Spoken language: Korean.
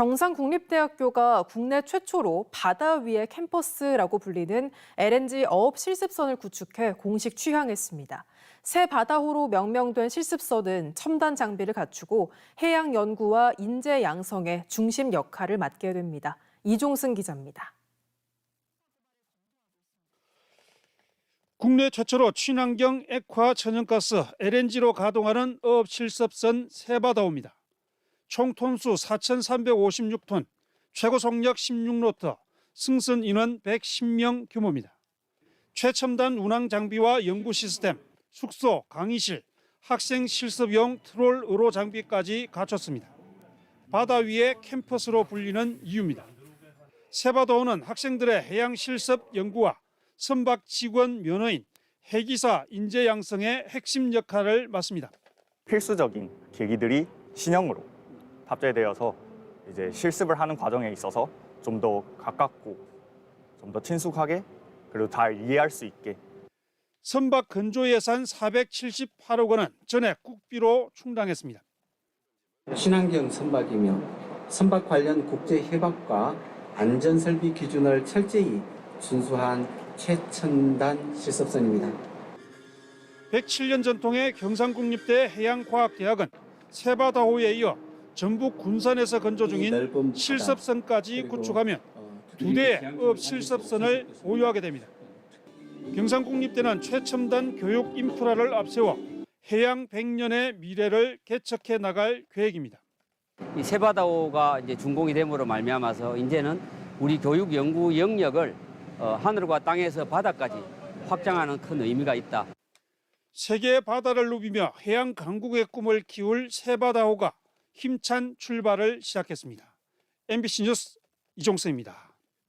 경상국립대학교가 국내 최초로 바다 위의 캠퍼스라고 불리는 LNG 어업 실습선을 구축해 공식 취항했습니다. 새 바다호로 명명된 실습선은 첨단 장비를 갖추고 해양 연구와 인재 양성의 중심 역할을 맡게 됩니다. 이종승 기자입니다. 국내 최초로 친환경 액화 천연가스 LNG로 가동하는 어업 실습선 세바다호입니다. 총 톤수 4,356톤, 최고 속력 16노트, 승선 인원 110명 규모입니다. 최첨단 운항 장비와 연구 시스템, 숙소, 강의실, 학생 실습용 트롤 의로 장비까지 갖췄습니다. 바다 위의 캠퍼스로 불리는 이유입니다. 세바도호는 학생들의 해양 실습 연구와 선박 직원 면허인 해기사 인재 양성의 핵심 역할을 맡습니다. 필수적인 계기들이 신형으로 탑재되어서 이제 실습을 하는 과정에 있어서 좀 더 가깝고 좀 더 친숙하게 그리고 잘 이해할 수 있게 선박 건조 예산 478억 원은 전액 국비로 충당했습니다. 친환경 선박이며 선박 관련 국제 협약과 안전 설비 기준을 철저히 준수한 최첨단 실습선입니다. 107년 전통의 경상국립대 해양과학대학은 세바다호에 이어 전북 군산에서 건조 이 중인 실습선까지 구축하면 어, 두 대의 실습선을 보유하게 됩니다. 경상국립대는 최첨단 교육 인프라를 앞세워 해양 100년의 미래를 개척해 나갈 계획입니다. 이 세바다호가 이제 준공이 됨으로 말미암아서 이제는 우리 교육 연구 영역을 어, 하늘과 땅에서 바다까지 확장하는 큰 의미가 있다. 세계의 바다를 누비며 해양 강국의 꿈을 키울 세바다호가 힘찬 출발을 시작했습니다. MBC 뉴스 이종서입니다.